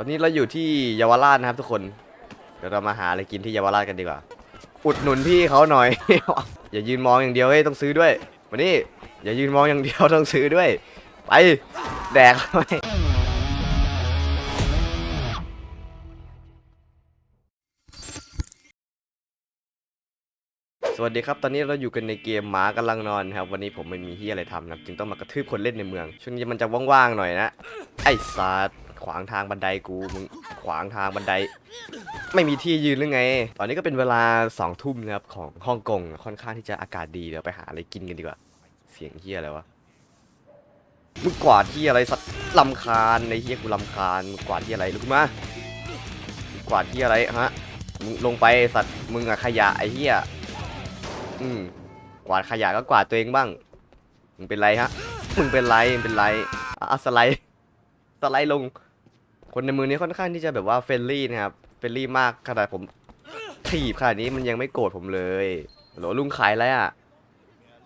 ตอนนี้เราอยู่ที่เยาวราชนะครับทุกคน เดี๋ยวเรามาหาอะไรกินที่เยาวราชกันดีกว่า อุดหนุนพี่เขาหน่อย อย่ายืนมองอย่างเดียวเฮ้ยต้องซื้อด้วยมานี่อย่ายืนมองอย่างเดียวต้องซื้อด้วย ไปแดกไปสวัสดีครับ ตอนนี้เราอยู่กันในเกมหมากำลังนอนครับ วันนี้ผมไม่มีที่อะไรทำนะจึงต้องมากระทืบคนเล่นในเมือง ช่วงนี้มันจะว่างๆหน่อยนะ ไอ้สัตว์ ขวางทางบันไดกูมึงขวางทางบันได ไม่มีที่ยืนหรือไง ตอนนี้ก็เป็นเวลาสองทุ่มนะครับของฮ่องกงค่อนข้างที่จะอากาศดีเดี๋ยวไปหาอะไรกินกันดีกว่า เสียงเฮียอะไรวะมึงกวาดที่อะไรสัตว์ลำคาญในเฮียกูลำคาญมึงกวาดที่อะไรลุกขึ้นมามึงกวาดที่อะไรฮะมึงลงไปสัตว์มึงอะขยะไอ้เฮียอืมกวาดขยะก็กวาดตัวเองบ้างมึงเป็นไรฮะมึงเป็นไรมึงเป็นไรอะสไลด์สไลด์ลง คนในมือนี้ค่อนข้างที่จะแบบว่าเฟรนลี่นะครับ เฟรนลี่มากขนาดผมถีบขนาดนี้มันยังไม่โกรธผมเลยหลลุงขายอะไรอะ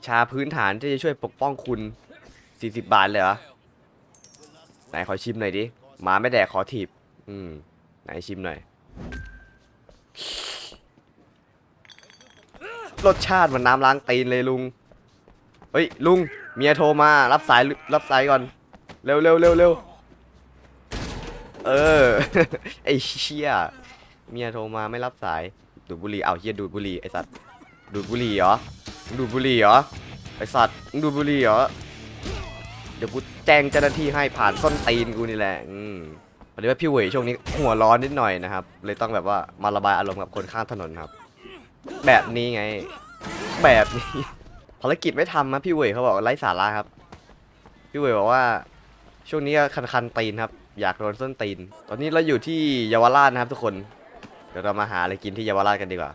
ชาพื้นฐานที่จะช่วยปกป้องคุณ 40 บาทเลยเหรอ ไหนขอชิมหน่อยดิหมาไม่แดกขอถีบ อืม ไหนชิมหน่อย รสชาติเหมันน้ำล้างตีนเลยลุง เฮ้ยลุง เมียโทรมา รับสายรับสายก่อน เร็วเร็วเร็วเร็ว เออ ไอเชี่ยเมียโทรมาไม่รับสาย ดูดบุหรี่เอาเฮียดูดบุหรี่ไอสัตว์ดูดบุหรี่เหรอดูดบุหรี่เหรอไอสัตว์ดูดบุหรี่เหรอเดี๋ยวกูแจ้งเจ้าหน้าที่ให้ผ่านส้นตีนกูนี่แหละอืมพอดีว่าพี่เหวยช่วงนี้หัวร้อนนิดหน่อยนะครับ เลยต้องแบบว่ามาระบายอารมณ์กับคนข้างถนนครับ แบบนี้ไง แบบนี้ ภารกิจไม่ทำนะพี่เหวยเขาบอกไร้สาระครับ พี่เหวยบอกว่า ช่วงนี้คันคันๆตีนครับ อยากโดนส้นตีน ตอนนี้เราอยู่ที่เยาวราชนะครับทุกคน เดี๋ยวเรามาหาอะไรกินที่เยาวราชกันดีกว่า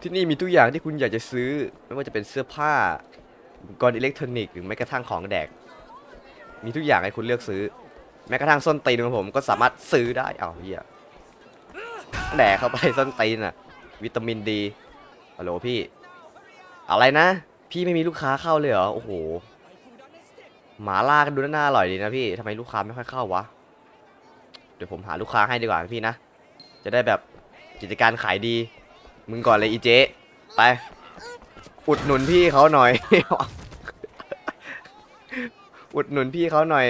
ที่นี่มีทุกอย่างที่คุณอยากจะซื้อ ไม่ว่าจะเป็นเสื้อผ้าอุปกรณ์อิเล็กทรอนิกส์หรือแม้กระทั่งของแดก มีทุกอย่างให้คุณเลือกซื้อ แม้กระทั่งส้นตีนของผมก็สามารถซื้อได้ เอาเฮียแดกเข้าไปส้นตีนอะวิตามินดีฮัลโหลพี่ อะไรนะ พี่ไม่มีลูกค้าเข้าเลยเหรอ โอ้โห หมาล่ากันดูน่าอร่อยดีนะพี่ทำไมลูกค้าไม่ค่อยเข้าวะ เดี๋ยวผมหาลูกค้าให้ดีกว่าพี่นะ จะได้แบบกิจการขายดี มึงก่อนเลยอีเจ๊ไป อุดหนุนพี่เขาหน่อย อุดหนุนพี่เขาหน่อย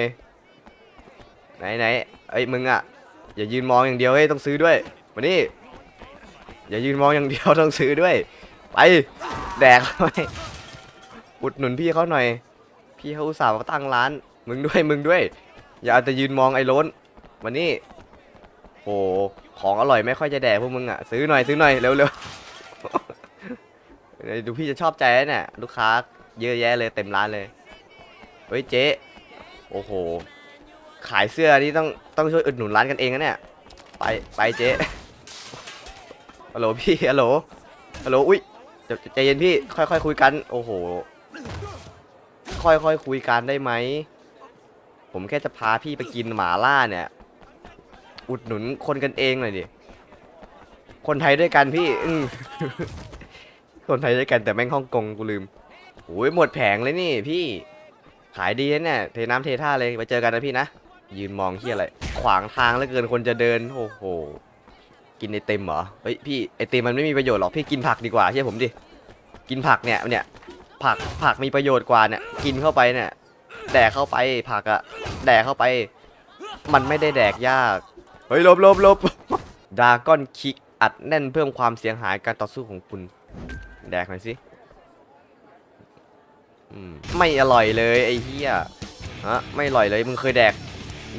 ไหนไหนเอ้ยมึงอะ อย่ายืนมองอย่างเดียวเฮ้ยต้องซื้อด้วยมานี่อย่ายืนมองอย่างเดียวต้องซื้อด้วย ไปแดกเขาไปอุดหนุนพี่เขาหน่อย พี่เขาอุตส่าห์มาตั้งร้าน มึงด้วยมึงด้วย อย่าเอาแต่ยืนมองไอ้ล้น มานี่โหของอร่อยไม่ค่อยจะแดกพวกมึงอะซื้อหน่อยซื้อหน่อยเร็วเร็วดูพี่จะชอบใจแล้วเนี่ยลูกค้าเยอะแยะเลยเต็มร้านเลยเฮ้ยเจ๊โอ้โห ขายเสื้อนี่ต้องต้องช่วยอุดหนุนร้านกันเองนะเนี่ยไปไปเจ๊ฮัลโหลพี่ฮัลโหลฮัลโหลอุ้ยใจเย็นพี่ค่อยๆคุยกัน โอ้โห ค่อยๆคุยกันได้ไหมผมแค่จะพาพี่ไปกินหมาล่าเนี่ย อุดหนุนคนกันเองหน่อยดิ คนไทยด้วยกันพี่อืคนไทยด้วยกันแต่แม่งฮ่องกงกูลืมโอ้ยหมดแผงเลยนี่พี่ ขายดีนะเนี่ยเทน้ำเทท่าเลยไปเจอกันนะพี่นะ ยืนมองที่อะไร ขวางทางแล้วเกินคนจะเดิน โอ้โห กินไอเติมเหรอ เฮ้ยพี่ไอเติมมันไม่มีประโยชน์หรอกพี่กินผักดีกว่าเชื่อผมดิ กินผักเนี่ยเนี่ยผักผักมีประโยชน์กว่าเนี่ย กินเข้าไปเนี่ย แดกเข้าไปผักอะแดกเข้าไป มันไม่ได้แดกยาก เฮ้ยลบลบลบดาก้อนคิกอัดแน่นเพิ่มความเสียหายการต่อสู้ของคุณ แดกหน่อยสิไม่อร่อยเลยไอ้เหี้ยฮะไม่อร่อยเลยมึงเคยแดก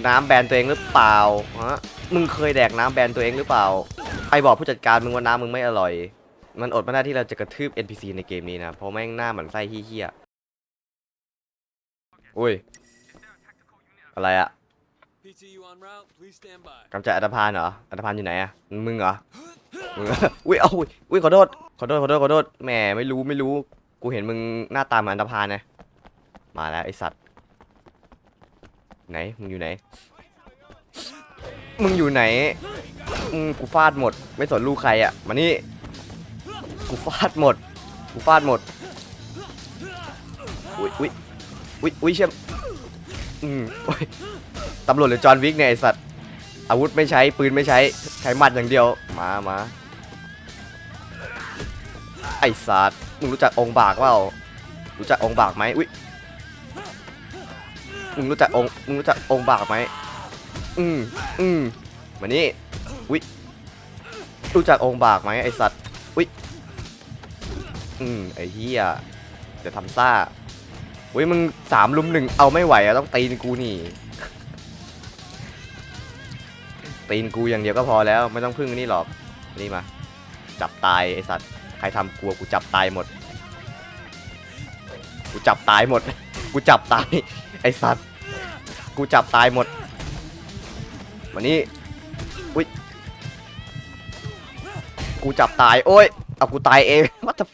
น้ำแบรนด์ตัวเองหรือเปล่าฮะมึงเคยแดกน้ำแบรนด์ตัวเองหรือเปล่าไปบอกผู้จัดการมึงว่าน้ำมึงไม่อร่อย มันอดไม่ได้ที่เราจะกระทืบ NPC ในเกมนี้นะเพราะแม่งหน้าเหมือนไส้เหี้ยอุ้ยอะไรอะ กำจัดอัตภานเหรอ อัตภานอยู่ไหนอะมึงเหรอ มึงเหรออุ้ยเอาอุ้ยอุ้ยขอโทษ ขอโทษ ขอโทษ ขอโทษ แหมไม่รู้ไม่รู้ กูเห็นมึงหน้าตาเหมือนอันธพาลนะ มาแล้วไอสัตว์ ไหน มึงอยู่ไหน มึงอยู่ไหนอืมกูฟาดหมด ไม่สนลูกใครอะมานี่ กูฟาดหมด กูฟาดหมด อุ้ยอุ้ยอุ้ยอุ้ยเชี่ยอืมโอ้ย ตำรวจหรือจอห์นวิกเนี่ยไอสัตว์ อาวุธไม่ใช้ปืนไม่ใช้ใช้หมัดอย่างเดียว มามาไอสัตว์มึงรู้จักองค์บากเปล่ารู้จักองค์บากไหมอุ้ยมึงรู้จักองมึงรู้จักองค์บากไหมอืมอืมมานี่อุ้ยรู้จักองค์บากไหมไอสัตว์อุ้ยอืมไอเหี้ยจะทำซ่าอุ้ยมึงสามลุมหนึ่งเอาไม่ไหวอะต้องตีนกูนี่ ตีนกูอย่างเดียวก็พอแล้วไม่ต้องพึ่งนี่หรอกนี่มา จับตายไอสัตว์ใครทำกลัวกูจับตายหมด กูจับตายหมด กูจับตายไอสัตว์กูจับตายหมดวันนี้อุ้ยกูจับตายโอ้ยเอากูตายเองวัตถุ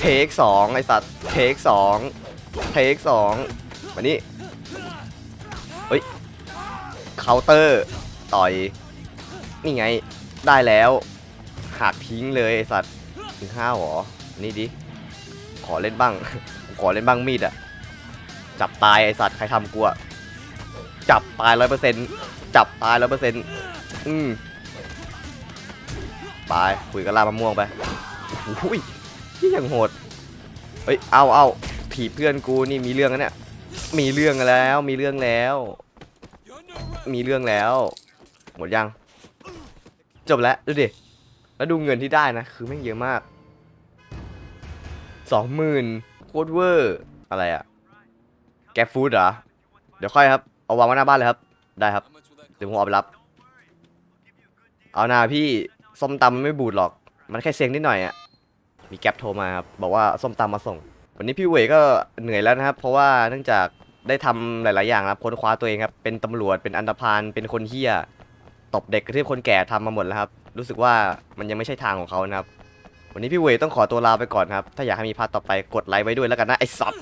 เทคสองไอสัตว์เทคสองเทคสองวันนี้เฮ้ยเคาน์เตอร์ต่อย นี่ไงได้แล้วหักทิ้งเลยไอสัตว์ถึงห้าวเหรอ นี่ดิ ขอเล่นบ้าง ขอเล่นบ้างมีดอะจับตายไอสัตว์ใครทำกูอะจับตายร้อยเปอร์เซ็นต์จับตายร้อยเปอร์เซ็นต์อืมไปคุยกับลามะม่วงไปอุ้ยที่ยังโหด เฮ้ย เอาเอาถีเพื่อนกูนี่มีเรื่องแล้วเนี่ย มีเรื่องแล้ว มีเรื่องแล้ว มีเรื่องแล้ว หมดยัง จบแล้วดูดิ แล้วดูเงินที่ได้นะ คือแม่งเยอะมากสองหมื่นโคตรเวอร์ อะไรอะแกฟู้ดเหรอ เดี๋ยวค่อยครับ เอาวางไว้หน้าบ้านเลยครับ ได้ครับ เดี๋ยวผมเอาไปรับ เอานาพี่ส้มตำมันไม่บูดหรอก มันแค่เสียงนิดหน่อยอะมีแก๊ปโทรมาครับบอกว่าส้มตำมาส่ง วันนี้พี่เวยก็เหนื่อยแล้วนะครับ เพราะว่าเนื่องจากได้ทำหลาย ๆ อย่างครับค้นคว้าตัวเองครับ เป็นตำรวจ เป็นอันธพาล เป็นคนเฮี้ย ตบเด็กกระทืบคนแก่ทำมาหมดแล้วครับ รู้สึกว่ามันยังไม่ใช่ทางของเขานะครับ วันนี้พี่เวยต้องขอตัวลาไปก่อนครับ ถ้าอยากให้มีพาร์ทต่อไปกดไลค์ไว้ด้วยแล้วกันนะไอ้สับ